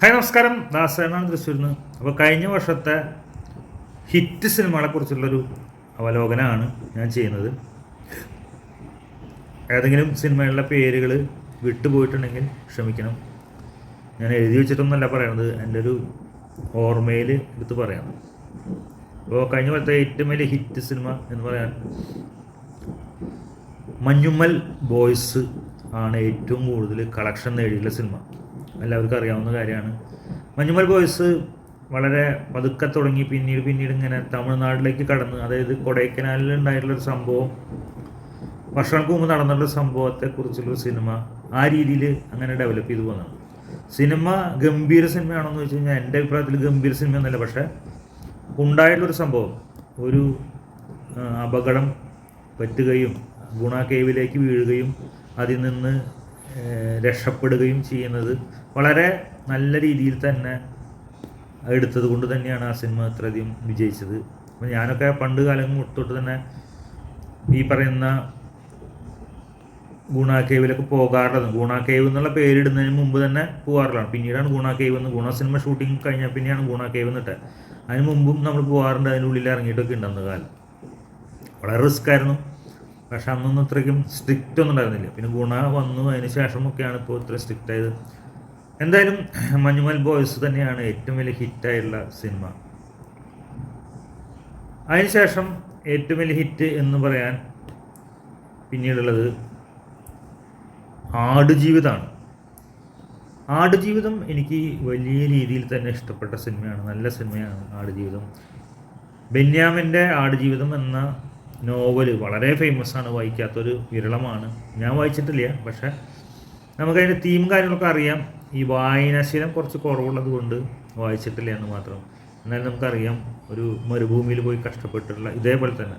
Hi നമസ്കാരം. ദാസനാണ് തൃശ്ശൂരിൽ നിന്ന് അപ്പോൾ കഴിഞ്ഞ വർഷത്തെ ഹിറ്റ് സിനിമകളെ കുറിച്ചുള്ളൊരു അവലോകനമാണ് ഞാൻ ചെയ്യുന്നത്. ഏതെങ്കിലും സിനിമകളുടെ പേരുകൾ വിട്ടുപോയിട്ടുണ്ടെങ്കിൽ ക്ഷമിക്കണം. ഞാൻ എഴുതി വെച്ചിട്ടൊന്നുമല്ല പറയണത് എന്റെ ഒരു ഓർമ്മയിൽ എടുത്ത് പറയാം. അപ്പോൾ കഴിഞ്ഞ വർഷത്തെ ഏറ്റവും വലിയ ഹിറ്റ് സിനിമ എന്ന് പറയാൻ മഞ്ഞുമ്മൽ ബോയ്സ് ആണ് ഏറ്റവും കൂടുതൽ കളക്ഷൻ നേടിയുള്ള സിനിമ. എല്ലാവർക്കും അറിയാവുന്ന കാര്യമാണ്. മഞ്ഞുമൽ ബോയ്സ് വളരെ പതുക്കെ തുടങ്ങി. പിന്നീട് പിന്നീട് ഇങ്ങനെ തമിഴ്നാട്ടിലേക്ക് കടന്ന് അതായത് കൊടൈക്കനാലിൽ ഉണ്ടായിട്ടുള്ളൊരു സംഭവം വർഷങ്ങൾക്ക് മുമ്പ് നടന്നിട്ടുള്ള സംഭവത്തെക്കുറിച്ചുള്ളൊരു സിനിമ ആ രീതിയിൽ അങ്ങനെ ഡെവലപ്പ് ചെയ്തു പോകുന്നതാണ് സിനിമ ഗംഭീര സിനിമയാണെന്ന് വെച്ച് കഴിഞ്ഞാൽ എന്റെ അഭിപ്രായത്തിൽ ഗംഭീര സിനിമയൊന്നുമല്ല. പക്ഷേ ഉണ്ടായിട്ടുള്ളൊരു സംഭവം ഒരു അപകടം പറ്റുകയും ഗുണ കേവിലേക്ക് വീഴുകയും അതിൽ നിന്ന് രക്ഷപ്പെടുകയും ചെയ്യുന്നത് വളരെ നല്ല രീതിയിൽ തന്നെ എടുത്തത് കൊണ്ട് തന്നെയാണ് ആ സിനിമ ഇത്രയധികം വിജയിച്ചത്. അപ്പം ഞാനൊക്കെ പണ്ട് കാലം തൊട്ട് തന്നെ ഈ പറയുന്ന ഗുണ കേവിലൊക്കെ പോകാറുള്ളത്. ഗുണ കേവ് എന്നുള്ള പേരിടുന്നതിന് മുമ്പ് തന്നെ പോകാറുള്ളതാണ്. പിന്നീടാണ് ഗുണ കേവ് എന്ന് ഗുണ സിനിമ ഷൂട്ടിംഗ് കഴിഞ്ഞാൽ പിന്നെയാണ് ഗുണ കേവ് എന്നിട്ട് അതിന് മുമ്പും നമ്മൾ പോകാറുണ്ട് അതിനുള്ളിൽ ഇറങ്ങിയിട്ടൊക്കെ ഉണ്ടെന്ന് കാലം. വളരെ റിസ്ക് ആയിരുന്നു പക്ഷെ അന്നൊന്നും ഇത്രയ്ക്കും സ്ട്രിക്റ്റ് ഒന്നും ഉണ്ടായിരുന്നില്ല. പിന്നെ ഗുണ വന്നു അതിന് ശേഷമൊക്കെയാണ് ഇപ്പോൾ ഇത്ര സ്ട്രിക്റ്റ് ആയത്. എന്തായാലും മഞ്ഞുമൽ ബോയ്സ് തന്നെയാണ് ഏറ്റവും വലിയ ഹിറ്റായിട്ടുള്ള സിനിമ അതിനുശേഷം ഏറ്റവും വലിയ ഹിറ്റ് എന്ന് പറയാൻ പിന്നീടുള്ളത് ആടുജീവിതമാണ്. ആടുജീവിതം എനിക്ക് വലിയ രീതിയിൽ തന്നെ ഇഷ്ടപ്പെട്ട സിനിമയാണ് നല്ല സിനിമയാണ് ആടുജീവിതം. ബെന്യാമിന്റെ ആടുജീവിതം എന്ന നോവൽ വളരെ ഫേമസ് ആണ് വായിക്കാത്തൊരു വിരളമാണ്. ഞാൻ വായിച്ചിട്ടില്ല പക്ഷേ നമുക്കതിന്റെ തീം കാര്യങ്ങളൊക്കെ അറിയാം. ഈ വായനാശീലം കുറച്ച് കുറവുള്ളത് കൊണ്ട് വായിച്ചിട്ടില്ല എന്ന് മാത്രം. എന്നാലും നമുക്കറിയാം ഒരു മരുഭൂമിയിൽ പോയി കഷ്ടപ്പെട്ടിട്ടുള്ള ഇതേപോലെ തന്നെ.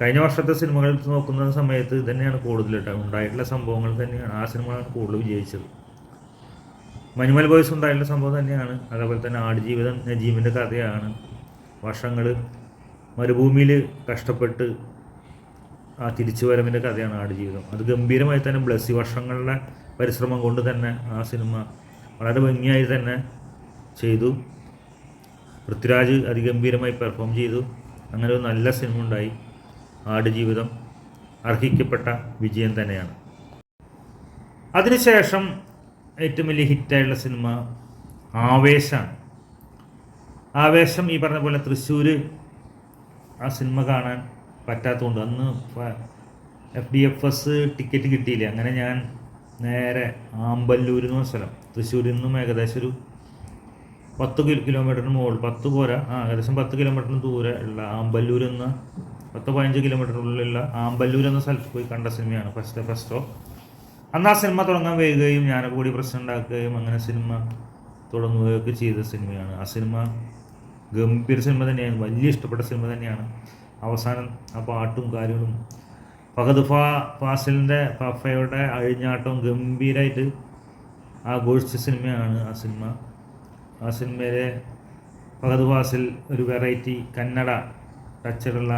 കഴിഞ്ഞ വർഷത്തെ സിനിമകൾ നോക്കുന്ന സമയത്ത് ഇതന്നെയാണ് കൂടുതൽ ഉണ്ടായിട്ടുള്ള സംഭവങ്ങൾ തന്നെയാണ്. ആ സിനിമകളാണ് കൂടുതൽ വിജയിച്ചത്. മനുമൽ ബോയ്സ് ഉണ്ടായിട്ടുള്ള സംഭവം തന്നെയാണ്. അതേപോലെ തന്നെ ആടുജീവിതം നജീവിന്റെ കഥയാണ്. വർഷങ്ങൾ മരുഭൂമിയിൽ കഷ്ടപ്പെട്ട് ആ തിരിച്ചുവരവിന്റെ കഥയാണ് ആടുജീവിതം അത് ഗംഭീരമായി തന്നെ ബ്ലസ്സി വർഷങ്ങളുടെ പരിശ്രമം കൊണ്ട് തന്നെ ആ സിനിമ വളരെ ഭംഗിയായി തന്നെ ചെയ്തു. പൃഥ്വിരാജ് അതിഗംഭീരമായി പെർഫോം ചെയ്തു. അങ്ങനെ ഒരു നല്ല സിനിമ ഉണ്ടായി. ആടുജീവിതം അർഹിക്കപ്പെട്ട വിജയം തന്നെയാണ്. അതിനുശേഷം ഏറ്റവും വലിയ ഹിറ്റായുള്ള സിനിമ ആവേശമാണ് ആവേശം ഈ പറഞ്ഞ പോലെ തൃശ്ശൂർ ആ സിനിമ കാണാൻ പറ്റാത്തതുകൊണ്ട് അന്ന് F D F S ticket കിട്ടിയില്ല. അങ്ങനെ ഞാൻ നേരെ ആമ്പല്ലൂർ എന്ന് സ്ഥലം. തൃശ്ശൂരിൽ നിന്നും ഏകദേശം ഒരു പത്ത് കിലോ കിലോമീറ്ററിന് മുകളിൽ പത്ത് പോരാ ആ ഏകദേശം പത്ത് കിലോമീറ്ററിന് ദൂരെ ഉള്ള ആമ്പല്ലൂർ എന്ന പത്ത് പതിനഞ്ച് കിലോമീറ്ററിനുള്ളിലുള്ള ആമ്പല്ലൂർ എന്ന സ്ഥലത്ത് പോയി കണ്ട സിനിമയാണ് ഫസ്റ്റ് ഫസ്റ്റോ അന്ന് ആ സിനിമ തുടങ്ങാൻ വരികയും ഞാനൊക്കെ കൂടി പ്രശ്നം ഉണ്ടാക്കുകയും അങ്ങനെ സിനിമ തുടങ്ങുകയൊക്കെ ചെയ്ത സിനിമയാണ് ആ സിനിമ ഗംഭീര സിനിമ തന്നെയാണ് വലിയ ഇഷ്ടപ്പെട്ട സിനിമ തന്നെയാണ്. അവസാനം ആ പാട്ടും കാര്യങ്ങളും ഫഹദ് ഫാ ഫാസിലിന്റെ ഫഫയുടെ അഴിഞ്ഞാട്ടവും ഗംഭീരമായിട്ട് ആഘോഷിച്ച സിനിമയാണ് ആ സിനിമ. ആ സിനിമയിലെ ഫഹദ് ഫാസിൽ ഒരു വെറൈറ്റി കന്നഡ ടച്ചിലുള്ള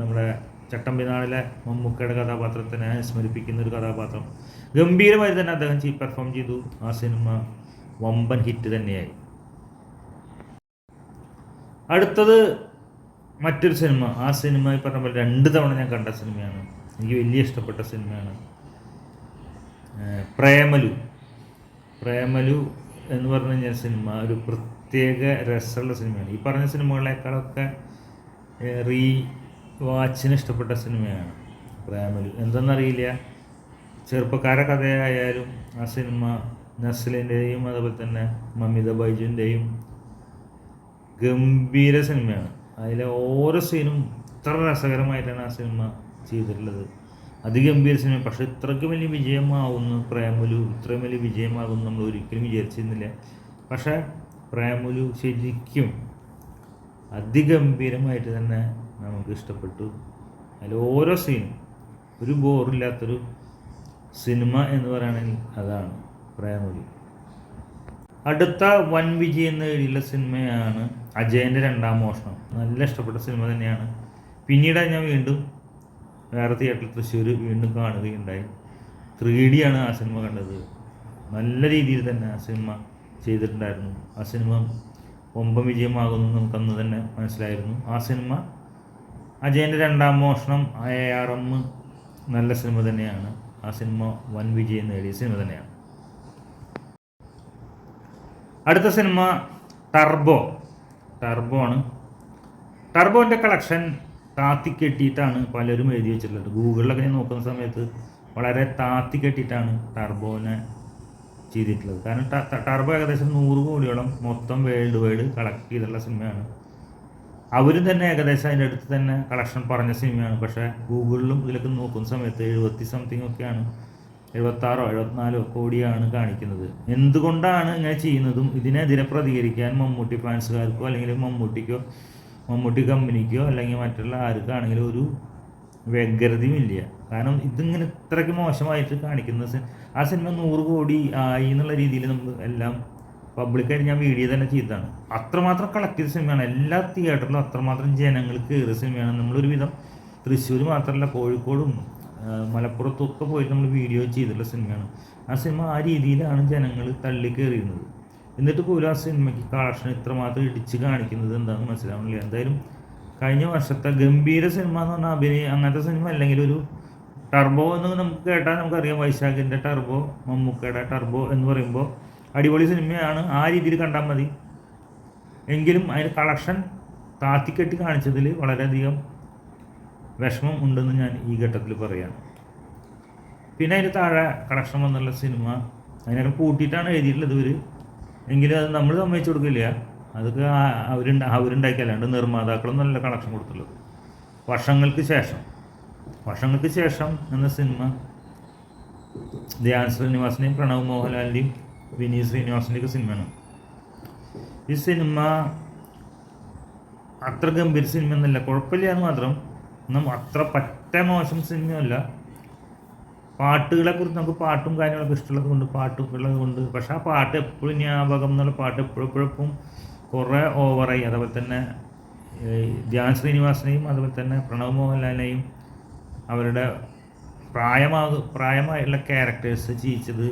നമ്മുടെ ചട്ടമ്പിനാളിലെ മമ്മൂക്കയുടെ കഥാപാത്രത്തിനെ സ്മരിപ്പിക്കുന്ന ഒരു കഥാപാത്രം. ഗംഭീരമായി തന്നെ അദ്ദേഹം പെർഫോം ചെയ്തു. ആ സിനിമ വമ്പൻ ഹിറ്റ് തന്നെയായി. അടുത്തത് മറ്റൊരു സിനിമ. ആ സിനിമ പറഞ്ഞ പോലെ രണ്ട് തവണ ഞാൻ കണ്ട സിനിമയാണ്. എനിക്ക് വലിയ ഇഷ്ടപ്പെട്ട സിനിമയാണ് പ്രേമലു. പ്രേമലു എന്ന് പറഞ്ഞു കഴിഞ്ഞാൽ സിനിമ ഒരു പ്രത്യേക രസമുള്ള സിനിമയാണ്. ഈ പറഞ്ഞ സിനിമകളെക്കാളൊക്കെ റീ വാച്ചിന് ഇഷ്ടപ്പെട്ട സിനിമയാണ് പ്രേമലു. എന്തെന്നറിയില്ല. ചെറുപ്പക്കാര കഥയായാലും ആ സിനിമ നസ്ലിന്റെയും അതുപോലെ തന്നെ മമിത ബൈജുവിന്റെയും ഗംഭീര സിനിമയാണ്. അതിലെ ഓരോ സീനും ഇത്ര രസകരമായിട്ടാണ് ആ സിനിമ ചെയ്തിട്ടുള്ളത്. അതിഗംഭീര സിനിമ പക്ഷെ ഇത്രയ്ക്ക് വലിയ വിജയമാവുന്നു പ്രേമലു ഇത്രയും വലിയ വിജയമാകുന്നു നമ്മൾ ഒരിക്കലും വിചാരിച്ചിരുന്നില്ല. പക്ഷേ പ്രേമലു ശരിക്കും അതിഗംഭീരമായിട്ട് തന്നെ നമുക്ക് ഇഷ്ടപ്പെട്ടു. അതിൽ ഓരോ സീനും ഒരു ബോറില്ലാത്തൊരു സിനിമ എന്ന് പറയുകയാണെങ്കിൽ അതാണ് പ്രേമലു. അടുത്ത വൻ വിജയം നേടിയുള്ള സിനിമയാണ് അജയന്റെ രണ്ടാം മോഷണം. നല്ല ഇഷ്ടപ്പെട്ട സിനിമ തന്നെയാണ്. പിന്നീട് ഞാൻ വീണ്ടും വേറെ തിയേറ്ററിൽ തൃശ്ശൂർ വീണ്ടും കാണുകയുണ്ടായി. ത്രീ ഡി ആണ് ആ സിനിമ കണ്ടത്. നല്ല രീതിയിൽ തന്നെ ആ സിനിമ ചെയ്തിട്ടുണ്ടായിരുന്നു. ആ സിനിമ ഒമ്പം വിജയമാകുന്നു നമുക്കന്ന് തന്നെ മനസ്സിലായിരുന്നു. ആ സിനിമ അജയന്റെ രണ്ടാം മോഷണം എ ആർ എം നല്ല സിനിമ തന്നെയാണ്. ആ സിനിമ വൻ വിജയം നേടിയ സിനിമ തന്നെയാണ്. അടുത്ത സിനിമ ടർബോ. ടർബോ ആണ്. ടർബോന്റെ കളക്ഷൻ താത്തിക്കെട്ടിയിട്ടാണ് പലരും എഴുതി വെച്ചിട്ടുള്ളത്. ഗൂഗിളിലൊക്കെ ഞാൻ നോക്കുന്ന സമയത്ത് വളരെ താത്തി കെട്ടിയിട്ടാണ് ടർബോനെ ചെയ്തിട്ടുള്ളത്. കാരണം ടർബോ ഏകദേശം നൂറ് കോടിയോളം മൊത്തം വേൾഡ് വൈഡ് കളക്ട് ചെയ്തിട്ടുള്ള സിനിമയാണ്. അവരും തന്നെ ഏകദേശം അതിന്റെ അടുത്ത് തന്നെ കളക്ഷൻ പറഞ്ഞ സിനിമയാണ്. പക്ഷേ ഗൂഗിളിലും ഇതിലൊക്കെ നോക്കുന്ന സമയത്ത് എഴുപത്തി സംതിങ് ഒക്കെയാണ് എഴുപത്താറോ എഴുപത്തിനാലോ കോടിയാണ് കാണിക്കുന്നത്. എന്തുകൊണ്ടാണ് ഇങ്ങനെ ചെയ്യുന്നതും ഇതിനെതിരെ പ്രതികരിക്കാൻ മമ്മൂട്ടി ഫാൻസുകാർക്കോ അല്ലെങ്കിൽ മമ്മൂട്ടിക്കോ മമ്മൂട്ടി കമ്പനിക്കോ അല്ലെങ്കിൽ മറ്റുള്ള ആർക്കാണെങ്കിലും ഒരു വ്യഗ്രതയും ഇല്ല. കാരണം ഇതിങ്ങനെ ഇത്രയ്ക്ക് മോശമായിട്ട് കാണിക്കുന്ന ആ സിനിമ നൂറ് കോടി ആയി എന്നുള്ള രീതിയിൽ നമുക്ക് എല്ലാം പബ്ലിക്കായിട്ട് ഞാൻ വീഡിയോ തന്നെ ചെയ്തതാണ്. അത്രമാത്രം കളക്ട് ചെയ്ത സിനിമയാണ്. എല്ലാ തിയേറ്ററിലും അത്രമാത്രം ജനങ്ങൾ കയറിയ സിനിമയാണ്. നമ്മളൊരു വിധം തൃശ്ശൂർ മാത്രമല്ല കോഴിക്കോടും ആ, മലപ്പുറത്തും പോയിട്ട് നമ്മൾ വീഡിയോ ചെയ്തിട്ടുള്ള സിനിമയാണ് ആ സിനിമ ആ രീതിയിലാണ് ജനങ്ങൾ തള്ളി കയറിയിരുന്നത് എന്നിട്ട് പോലും ആ സിനിമയ്ക്ക് കളക്ഷൻ ഇത്രമാത്രം ഇടിച്ച് കാണിക്കുന്നത് എന്താണെന്ന് മനസ്സിലാവണില്ല. എന്തായാലും കഴിഞ്ഞ വർഷത്തെ ഗംഭീര സിനിമ എന്ന് പറഞ്ഞാൽ അഭിനയ അങ്ങനത്തെ സിനിമ അല്ലെങ്കിൽ ഒരു ടർബോ എന്ന് നമുക്ക് കേട്ടാൽ നമുക്കറിയാം. വൈശാഖിന്റെ ടർബോ മമ്മൂക്കയുടെ ടർബോ എന്ന് പറയുമ്പോൾ അടിപൊളി സിനിമയാണ് ആ രീതിയിൽ കണ്ടാൽ മതി. എങ്കിലും അതിന് കളക്ഷൻ താത്തിക്കെട്ടി കാണിച്ചതിൽ വളരെയധികം വിഷമം ഉണ്ടെന്ന് ഞാൻ ഈ ഘട്ടത്തിൽ പറയാം പിന്നെ അതിന് താഴെ കണക്ഷൻ വന്നുള്ള സിനിമ അതിനൊക്കെ കൂട്ടിയിട്ടാണ് എഴുതിയിട്ടുള്ളത് ഇവർ എങ്കിലും അത് നമ്മൾ സമ്മതിച്ചു കൊടുക്കില്ല. അതൊക്കെ അവരുണ്ട അവരുണ്ടാക്കിയല്ലാണ്ട് നിർമ്മാതാക്കളൊന്നും നല്ല കണക്ഷൻ കൊടുത്തുള്ളത് വർഷങ്ങൾക്ക് ശേഷം വർഷങ്ങൾക്ക് ശേഷം എന്ന സിനിമ ധ്യാൻ ശ്രീനിവാസിന്റെയും പ്രണവ് മോഹൻലാലിന്റെയും വിനീത് ശ്രീനിവാസിന്റെയൊക്കെ സിനിമയാണ് ഈ സിനിമ അത്ര ഗംഭീര സിനിമ എന്നല്ല കുഴപ്പമില്ല എന്ന് മാത്രം ഒന്നും അത്ര പറ്റ മോശം സിനിമയല്ല. പാട്ടുകളെ കുറിച്ച് നമുക്ക് പാട്ടും കാര്യങ്ങളൊക്കെ ഇഷ്ടമുള്ളത് കൊണ്ട് പാട്ടും ഉള്ളത് കൊണ്ട് പക്ഷെ ആ പാട്ട് എപ്പോഴും ഞാപകം എന്നുള്ള പാട്ട് എപ്പോഴും എപ്പോഴും കുറേ ഓവറായി. അതുപോലെ തന്നെ ധ്യാൻ ശ്രീനിവാസനെയും അതുപോലെ തന്നെ പ്രണവ് മോഹൻലാലിനെയും അവരുടെ പ്രായമാക പ്രായമായുള്ള ക്യാരക്ടേഴ്സ് ചെയ്യിച്ചത്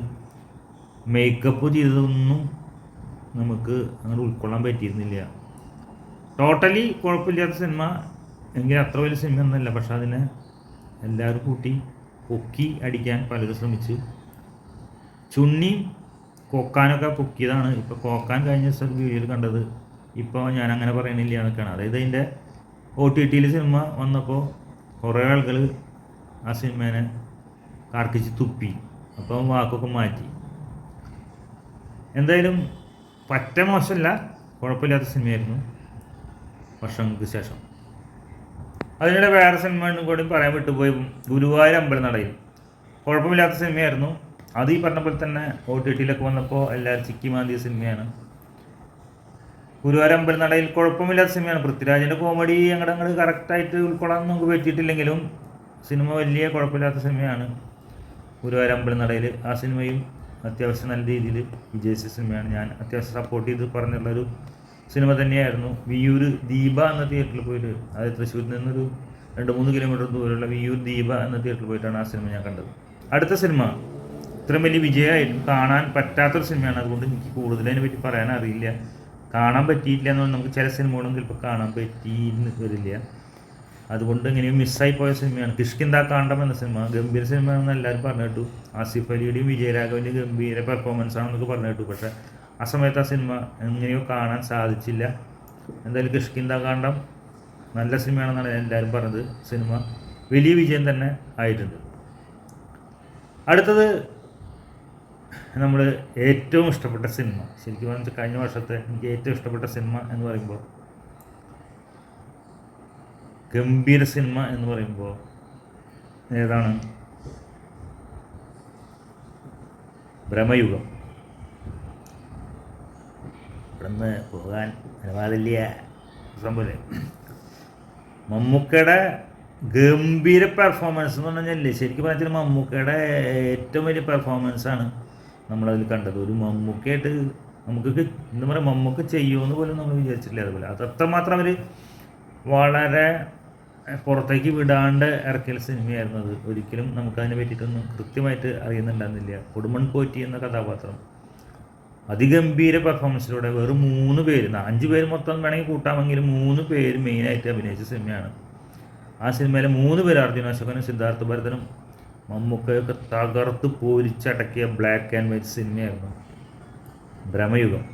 മേക്കപ്പ് ചെയ്തതൊന്നും നമുക്ക് അങ്ങനെ ഉൾക്കൊള്ളാൻ പറ്റിയിരുന്നില്ല. ടോട്ടലി കുഴപ്പമില്ലാത്ത സിനിമ എങ്കിൽ അത്ര വലിയ സിനിമ ഒന്നുമല്ല പക്ഷെ അതിനെ എല്ലാവരും കൂട്ടി പൊക്കി അടിക്കാൻ പലരും ശ്രമിച്ചു. ചുണ്ണി കൊക്കാനൊക്കെ പൊക്കിയതാണ്. ഇപ്പോൾ കോക്കാൻ കഴിഞ്ഞ ദിവസം വീഡിയോയിൽ കണ്ടത്. ഇപ്പോൾ ഞാൻ അങ്ങനെ പറയണില്ല എന്നൊക്കെയാണ്. അതായത് അതിന്റെ ഒ ടി ടിയിൽ സിനിമ വന്നപ്പോൾ കുറേ ആളുകൾ ആ സിനിമേനെ കാർക്കിച്ച് തുപ്പി. അപ്പം വാക്കൊക്കെ മാറ്റി. എന്തായാലും പറ്റ മോശമല്ല കുഴപ്പമില്ലാത്ത സിനിമയായിരുന്നു വർഷങ്ങൾക്ക് ശേഷം. അതിനിടെ വേറെ സിനിമ കൂടി പറയാൻ വിട്ടുപോയി ഗുരുവായൂർ അമ്പലനടയിൽ. കുഴപ്പമില്ലാത്ത സിനിമയായിരുന്നു അത് ഈ പറഞ്ഞ പോലെ തന്നെ ഒ ടി ടിയിലൊക്കെ വന്നപ്പോൾ എല്ലാവരും ചിക്കി മാന്തിയ സിനിമയാണ് ഗുരുവായൂർ അമ്പലനടയിൽ കുഴപ്പമില്ലാത്ത സിനിമയാണ് പൃഥ്വിരാജിന്റെ കോമഡി അങ്ങോട്ട് അങ്ങോട്ട് കറക്റ്റായിട്ട് ഉൾക്കൊള്ളാൻ നമുക്ക് പറ്റിയിട്ടില്ലെങ്കിലും സിനിമ വലിയ കുഴപ്പമില്ലാത്ത സിനിമയാണ് ഗുരുവായൂർ അമ്പലനടയിൽ ആ സിനിമയും അത്യാവശ്യം നല്ല രീതിയിൽ വിജയിച്ച സിനിമയാണ് ഞാൻ അത്യാവശ്യം സപ്പോർട്ട് ചെയ്ത് പറഞ്ഞുള്ളൊരു സിനിമ തന്നെയായിരുന്നു. വിയൂർ ദീപ എന്ന തിയേറ്ററിൽ പോയിട്ട് അത് തൃശ്ശൂരിൽ നിന്നൊരു രണ്ട് മൂന്ന് കിലോമീറ്റർ ദൂരെയുള്ള വിയൂർ ദീപ എന്ന തിയേറ്ററിൽ പോയിട്ടാണ് ആ സിനിമ ഞാൻ കണ്ടത്. അടുത്ത സിനിമ ഇത്രയും വലിയ വിജയമായിട്ടും കാണാൻ പറ്റാത്തൊരു സിനിമയാണ്. അതുകൊണ്ട് എനിക്ക് കൂടുതൽ അതിനെ പറ്റി പറയാൻ അറിയില്ല. കാണാൻ പറ്റിയില്ല എന്ന് പറഞ്ഞാൽ നമുക്ക് ചില സിനിമകളും ചിലപ്പോൾ കാണാൻ പറ്റിയെന്ന് വരില്ല. അതുകൊണ്ട് ഇങ്ങനെയും മിസ്സായി പോയ സിനിമയാണ്. കിഷ്കിന്ദ കാണ്ടം എന്ന സിനിമ ഗംഭീര സിനിമയാണെന്ന് എല്ലാവരും പറഞ്ഞു കേട്ടു ആസിഫ് അലിയുടെയും വിജയരാഘവന്റെയും ഗംഭീര പെർഫോമൻസ് ആണെന്നൊക്കെ പറഞ്ഞു കേട്ടു പക്ഷേ ആ സമയത്ത് ആ സിനിമ എങ്ങനെയോ കാണാൻ സാധിച്ചില്ല. എന്തായാലും കിഷ്കിന്ദ കാണ്ഡം നല്ല സിനിമയാണെന്നാണ് എല്ലാവരും പറഞ്ഞത്. സിനിമ വലിയ വിജയം തന്നെ ആയിട്ടുണ്ട്. അടുത്തത് നമ്മൾ ഏറ്റവും ഇഷ്ടപ്പെട്ട സിനിമ. ശരിക്കും പറഞ്ഞാൽ കഴിഞ്ഞ വർഷത്തെ എനിക്ക് ഏറ്റവും ഇഷ്ടപ്പെട്ട സിനിമ എന്ന് പറയുമ്പോൾ ഗംഭീര സിനിമ എന്ന് പറയുമ്പോൾ ഏതാണ്? ഭ്രമയുഗം ഇവിടുന്ന് പോകാൻ അനുവാദമില്ല. സംഭവം മമ്മൂക്കയുടെ ഗംഭീര പെർഫോമൻസ് എന്ന് പറഞ്ഞു കഴിഞ്ഞാൽ ശരിക്കും പറഞ്ഞാൽ മമ്മൂക്കയുടെ ഏറ്റവും വലിയ പെർഫോമൻസാണ് നമ്മളതിൽ കണ്ടത്. ഒരു മമ്മൂക്കയായിട്ട് നമുക്ക് എന്താ പറയുക മമ്മൂക്ക ചെയ്യുമെന്ന് പോലും നമ്മൾ വിചാരിച്ചിട്ടില്ല അതുപോലെ. അത് അത്രമാത്രം അവർ വളരെ പുറത്തേക്ക് വിടാണ്ട് ഇറക്കിയ സിനിമയായിരുന്നു അത്. ഒരിക്കലും നമുക്കതിനെ പറ്റിയിട്ടൊന്നും കൃത്യമായിട്ട് അറിയുന്നുണ്ടായിരുന്നില്ല. കൊടുമൺ പോറ്റി എന്ന കഥാപാത്രം. അതിഗംഭീര പെർഫോമൻസിലൂടെ വെറും മൂന്ന് പേര് അഞ്ച് പേര് മൊത്തം വേണമെങ്കിൽ കൂട്ടാമെങ്കിലും മൂന്ന് പേര് മെയിനായിട്ട് അഭിനയിച്ച സിനിമയാണ്. ആ സിനിമയിലെ മൂന്ന് പേര് അർജുന അശോകനും സിദ്ധാർത്ഥ ഭരതനും. മമ്മൂക്കയൊക്കെ തകർത്ത് പോരിച്ചടക്കിയ ബ്ലാക്ക് ആൻഡ് വൈറ്റ് സിനിമയായിരുന്നു. ഭ്രമയുഗം.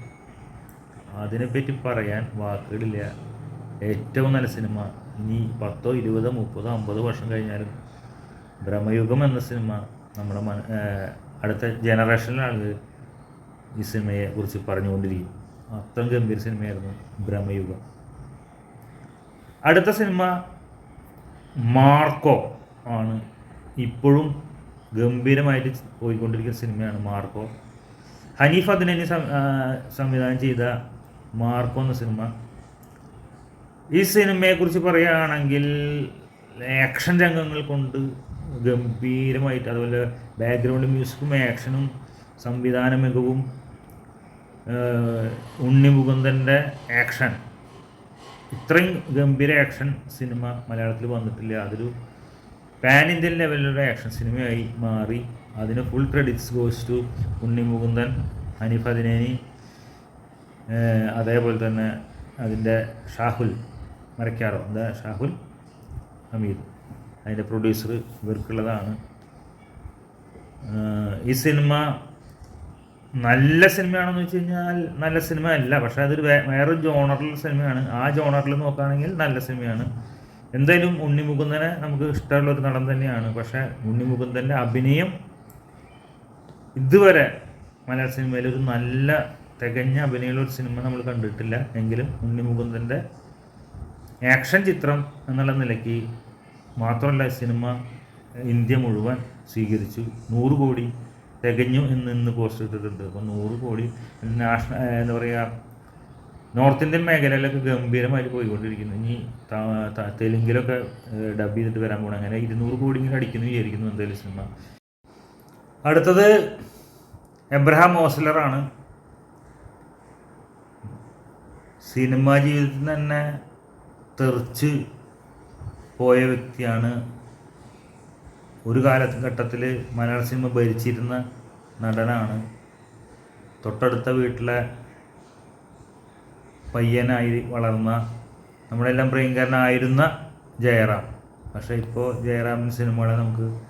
അതിനെപ്പറ്റി പറയാൻ വാക്കുകളില്ല. ഏറ്റവും നല്ല സിനിമ ഇനി പത്തോ ഇരുപതോ മുപ്പതോ അമ്പതോ വർഷം കഴിഞ്ഞാലും ഭ്രമയുഗം എന്ന സിനിമ നമ്മുടെ അടുത്ത ജനറേഷനിലാണ് ഈ സിനിമയെ കുറിച്ച് പറഞ്ഞുകൊണ്ടിരിക്കും. അത്രയും ഗംഭീര സിനിമയായിരുന്നു ഭ്രമയുഗം അടുത്ത സിനിമ മാർക്കോ ആണ്. ഇപ്പോഴും ഗംഭീരമായിട്ട് പോയിക്കൊണ്ടിരിക്കുന്ന സിനിമയാണ് മാർക്കോ. ഹനീഫ് അദ്നനി സംവിധാനം ചെയ്ത മാർക്കോ എന്ന സിനിമ. ഈ സിനിമയെക്കുറിച്ച് പറയുകയാണെങ്കിൽ ആക്ഷൻ രംഗങ്ങൾ കൊണ്ട് ഗംഭീരമായിട്ട് അതുപോലെ ബാക്ക്ഗ്രൗണ്ട് മ്യൂസിക്കും ആക്ഷനും സംവിധാന മികവും ഉണ്ണി മുകുന്ദന്റെ ആക്ഷൻ ഇത്രയും ഗംഭീര ആക്ഷൻ സിനിമ മലയാളത്തിൽ വന്നിട്ടില്ല. അതൊരു പാൻ ഇന്ത്യൻ ലെവലിലുള്ള ആക്ഷൻ സിനിമയായി മാറി. അതിന് full credits goes to Unni Mukundan Haneef Adeni അതേപോലെ തന്നെ അതിന്റെ ഷാഹുൽ മരക്കാറോ എന്താ ഷാഹുൽ? ഹമീദ്. അതിന്റെ പ്രൊഡ്യൂസർ ഇവർക്കുള്ളതാണ്. ഈ സിനിമ നല്ല സിനിമയാണെന്ന് വെച്ച് കഴിഞ്ഞാൽ നല്ല സിനിമ അല്ല. പക്ഷെ അതൊരു വേ വേറൊരു ജോണറിലുള്ള സിനിമയാണ്. ആ ജോണറിൽ നോക്കുകയാണെങ്കിൽ നല്ല സിനിമയാണ്. എന്തായാലും ഉണ്ണി മുകുന്ദനെ നമുക്ക് ഇഷ്ടമുള്ള ഒരു നടൻ തന്നെയാണ്. പക്ഷേ ഉണ്ണി മുകുന്ദന്റെ അഭിനയം ഇതുവരെ മലയാള സിനിമയിൽ ഒരു നല്ല തികഞ്ഞ അഭിനയമുള്ള ഒരു സിനിമ നമ്മൾ കണ്ടിട്ടില്ല. എങ്കിലും ഉണ്ണി മുകുന്ദന്റെ ആക്ഷൻ ചിത്രം എന്നുള്ള നിലയ്ക്ക് മാത്രമല്ല സിനിമ ഇന്ത്യ മുഴുവൻ സ്വീകരിച്ചു. നൂറ് കോടി തികഞ്ഞു എന്ന് ഇന്ന് പോസ്റ്റ് ഇട്ടിട്ടുണ്ട്. അപ്പോൾ നൂറ് കോടി നാഷണൽ എന്താ പറയുക നോർത്ത് ഇന്ത്യൻ മേഖലയിലൊക്കെ ഗംഭീരമായിട്ട് പോയിക്കൊണ്ടിരിക്കുന്നു. ഇനി തെലുങ്കിലൊക്കെ ഡബ് ചെയ്തിട്ട് വരാൻ പോകണം അങ്ങനെ ഇരുന്നൂറ് കോടി ഇങ്ങനെ അടിക്കുന്നു വിചാരിക്കുന്നു എന്തായാലും സിനിമ. അടുത്തത് എബ്രഹാം ഓസ്ലറാണ് സിനിമാ ജീവിതത്തിൽ തന്നെ തെറിച്ച് പോയ വ്യക്തിയാണ്. ഒരു കാലഘട്ടത്തിൽ മലയാള സിനിമ ഭരിച്ചിരുന്ന നടനാണ്. തൊട്ടടുത്ത വീട്ടിലെ പയ്യനായി വളർന്ന നമ്മളെല്ലാം പ്രിയങ്കരനായിരുന്ന ജയറാം. പക്ഷേ ഇപ്പോൾ ജയറാമൻ സിനിമകളെ നമുക്ക്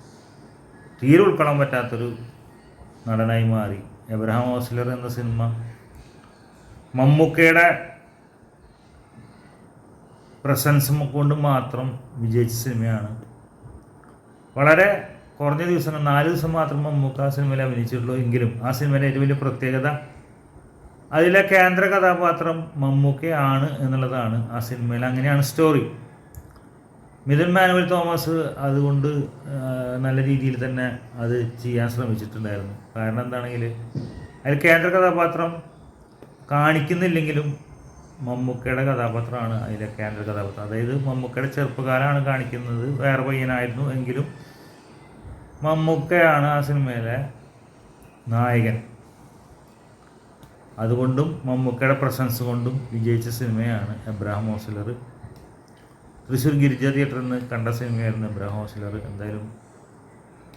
തീരെ ഉൾക്കൊള്ളാൻ പറ്റാത്തൊരു നടനായി മാറി. എബ്രഹാം ഓസ്ലർ എന്ന സിനിമ മമ്മൂക്കയുടെ പ്രസൻസ് കൊണ്ട് മാത്രം വിജയിച്ച സിനിമയാണ്. വളരെ കുറഞ്ഞ ദിവസങ്ങൾ നാല് ദിവസം മാത്രം മമ്മൂക്ക ആ സിനിമയിൽ അഭിനയിച്ചിട്ടുള്ളൂ എങ്കിലും ആ സിനിമയിലെ ഏറ്റവും വലിയ പ്രത്യേകത അതിലെ കേന്ദ്ര കഥാപാത്രം മമ്മൂക്കയാണ് എന്നുള്ളതാണ് ആ സിനിമയിൽ അങ്ങനെയാണ് സ്റ്റോറി മിഥുൻ മാനുവൽ തോമസ് അതുകൊണ്ട് നല്ല രീതിയിൽ തന്നെ അത് ചെയ്യാൻ ശ്രമിച്ചിട്ടുണ്ടായിരുന്നു. കാരണം എന്താണെങ്കിൽ അതിൽ കേന്ദ്ര കഥാപാത്രം കാണിക്കുന്നില്ലെങ്കിലും മമ്മൂക്കയുടെ കഥാപാത്രമാണ് അതിലെ കേന്ദ്ര കഥാപാത്രം. അതായത് മമ്മൂക്കയുടെ ചെറുപ്പകാലമാണ് കാണിക്കുന്നത്. വേറെ പയ്യനായിരുന്നു എങ്കിലും മമ്മൂക്കയാണ് ആ സിനിമയിലെ നായകൻ. അതുകൊണ്ടും മമ്മൂക്കയുടെ പ്രസൻസ് കൊണ്ടും വിജയിച്ച സിനിമയാണ് എബ്രാഹിം ഹോസ്ലർ. തൃശ്ശൂർ ഗിരിജ തിയേറ്ററിൽ നിന്ന് കണ്ട സിനിമയായിരുന്നു എബ്രാഹിം ഹോസ്ലർ. എന്തായാലും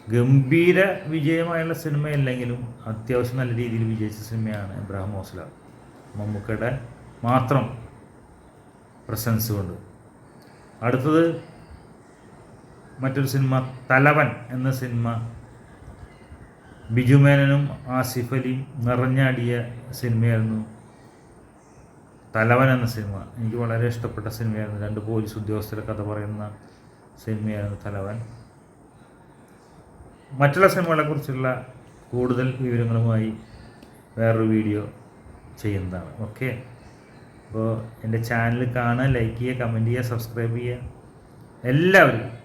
ഗംഭീര വിജയമായുള്ള സിനിമയല്ലെങ്കിലും അത്യാവശ്യം നല്ല രീതിയിൽ വിജയിച്ച സിനിമയാണ് എബ്രാഹിം ഹോസ്ലർ. മമ്മൂക്കയുടെ മാത്രം പ്രസൻസ് കൊണ്ട്. അടുത്തത് മറ്റൊരു സിനിമ തലവൻ എന്ന സിനിമ. ബിജു മേനനും ആസിഫ് അലിയും നിറഞ്ഞാടിയ സിനിമയായിരുന്നു തലവൻ എന്ന സിനിമ. എനിക്ക് വളരെ ഇഷ്ടപ്പെട്ട സിനിമയായിരുന്നു. രണ്ട് പോലീസ് ഉദ്യോഗസ്ഥരെ കഥ പറയുന്ന സിനിമയായിരുന്നു തലവൻ. മറ്റുള്ള സിനിമകളെക്കുറിച്ചുള്ള കൂടുതൽ വിവരങ്ങളുമായി വേറൊരു വീഡിയോ ചെയ്യുന്നതാണ്. ഓക്കെ? അപ്പോൾ എന്റെ ചാനൽ കാണുക ലൈക്ക് ചെയ്യുക കമന്റ് ചെയ്യുക സബ്സ്ക്രൈബ് ചെയ്യുക. എല്ലാവരും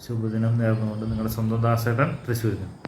ശുഭദിനം നേർന്നുകൊണ്ട് നിങ്ങളുടെ സ്വന്തം ദാസേട്ടൻ തൃശ്ശൂരിൽ നിന്ന്